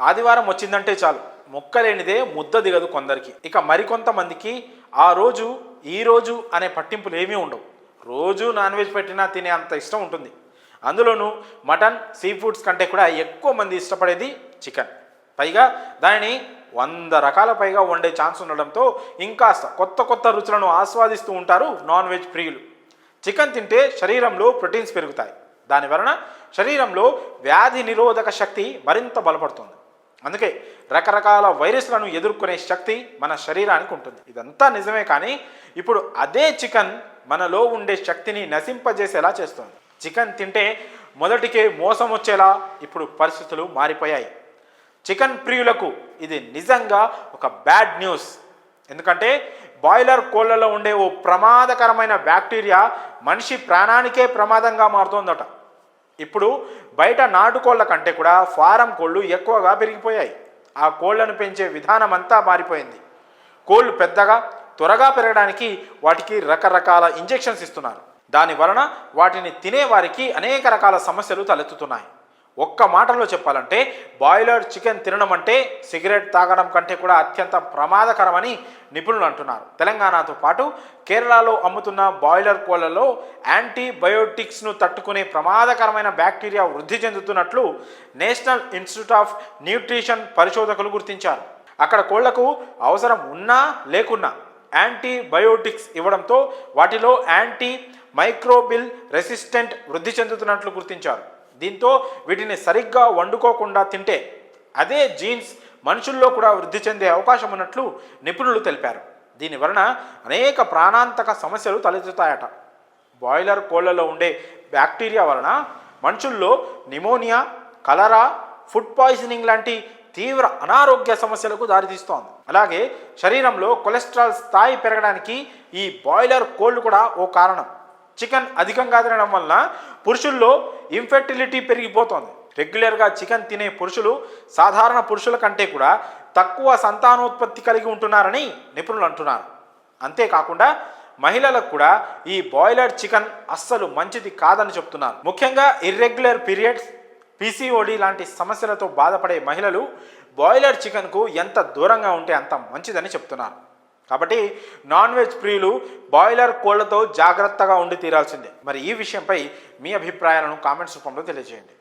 ఆదివారం వచ్చిందంటే చాలు. ముక్కలేనిదే ముద్ద దిగదు కొందరికి. ఇక మరికొంతమందికి ఆ రోజు ఈ రోజు అనే పట్టింపులు ఏమీ ఉండవు. రోజు నాన్ వెజ్ పెట్టినా తినే అంత ఇష్టం ఉంటుంది. అందులోనూ మటన్ సీ ఫుడ్స్ కంటే కూడా ఎక్కువ మంది ఇష్టపడేది చికెన్. పైగా దానిని వంద రకాల పైగా వండే ఛాన్స్ ఉండడంతో ఇంకాస్త కొత్త కొత్త రుచులను ఆస్వాదిస్తూ ఉంటారు నాన్ వెజ్ ప్రియులు. చికెన్ తింటే శరీరంలో ప్రోటీన్స్ పెరుగుతాయి. దాని వలన శరీరంలో వ్యాధి నిరోధక శక్తి మరింత బలపడుతుంది. అందుకే రకరకాల వైరస్లను ఎదుర్కొనే శక్తి మన శరీరానికి ఉంటుంది. ఇదంతా నిజమే కానీ ఇప్పుడు అదే చికెన్ మనలో ఉండే శక్తిని నశింపజేసేలా చేస్తుంది. చికెన్ తింటే మొదటికే మోసం వచ్చేలా ఇప్పుడు పరిస్థితులు మారిపోయాయి. చికెన్ ప్రియులకు ఇది నిజంగా ఒక బ్యాడ్ న్యూస్. ఎందుకంటే బాయిలర్ కోళ్ళలో ఉండే ఓ ప్రమాదకరమైన బ్యాక్టీరియా మనిషి ప్రాణానికే ప్రమాదంగా మారుతోందట. ఇప్పుడు బయట నాటుకోళ్ళ కంటే కూడా ఫారం కోళ్ళు ఎక్కువగా పెరిగిపోయాయి. ఆ కోళ్ళను పెంచే విధానం అంతా మారిపోయింది. కోళ్ళు పెద్దగా త్వరగా పెరగడానికి వాటికి రకరకాల ఇంజెక్షన్స్ ఇస్తున్నారు. దాని వలన వాటిని తినే వారికి అనేక రకాల సమస్యలు తలెత్తుతున్నాయి. ఒక్క మాటలో చెప్పాలంటే బాయిలర్ చికెన్ తినడం అంటే సిగరెట్ తాగడం కంటే కూడా అత్యంత ప్రమాదకరమని నిపుణులు అంటున్నారు. తెలంగాణతో పాటు కేరళలో అమ్ముతున్న బాయిలర్ కోళ్ళలో యాంటీబయోటిక్స్ను తట్టుకునే ప్రమాదకరమైన బ్యాక్టీరియా వృద్ధి చెందుతున్నట్లు నేషనల్ ఇన్స్టిట్యూట్ ఆఫ్ న్యూట్రిషన్ పరిశోధకులు గుర్తించారు. అక్కడ కోళ్ళకు అవసరం ఉన్నా లేకున్నా యాంటీబయోటిక్స్ ఇవ్వడంతో వాటిలో యాంటీ మైక్రోబిల్ రెసిస్టెంట్ వృద్ధి చెందుతున్నట్లు గుర్తించారు. దీంతో వీటిని సరిగ్గా వండుకోకుండా తింటే అదే జీన్స్ మనుషుల్లో కూడా వృద్ధి చెందే అవకాశం ఉన్నట్లు నిపుణులు తెలిపారు. దీని వలన అనేక ప్రాణాంతక సమస్యలు తలెత్తుతాయట. బాయిలర్ కోళ్ళలో ఉండే బ్యాక్టీరియా వలన మనుషుల్లో నిమోనియా కలరా ఫుడ్ పాయిజనింగ్ లాంటి తీవ్ర అనారోగ్య సమస్యలకు దారితీస్తోంది. అలాగే శరీరంలో కొలెస్ట్రాల్ స్థాయి పెరగడానికి ఈ బాయిలర్ కోళ్ళు కూడా ఓ కారణం. చికెన్ అధికంగా తినడం వలన పురుషుల్లో ఇన్ఫెర్టిలిటీ పెరిగిపోతోంది. రెగ్యులర్గా చికెన్ తినే పురుషులు సాధారణ పురుషుల కంటే కూడా తక్కువ సంతానోత్పత్తి కలిగి ఉంటున్నారని నిపుణులు అంటున్నారు. అంతేకాకుండా మహిళలకు కూడా ఈ బాయిలర్ చికెన్ అస్సలు మంచిది కాదని చెప్తున్నారు. ముఖ్యంగా ఇర్రెగ్యులర్ పీరియడ్స్ పీసీఓడి లాంటి సమస్యలతో బాధపడే మహిళలు బాయిలర్ చికెన్కు ఎంత దూరంగా ఉంటే అంత మంచిదని చెప్తున్నారు. కాబట్టి నాన్ వెజ్ ప్రియులు బాయిలర్ కోళ్ళతో జాగ్రత్తగా ఉండి తీరాల్సిందే. మరి ఈ విషయంపై మీ అభిప్రాయాలను కామెంట్స్ రూపంలో తెలియజేయండి.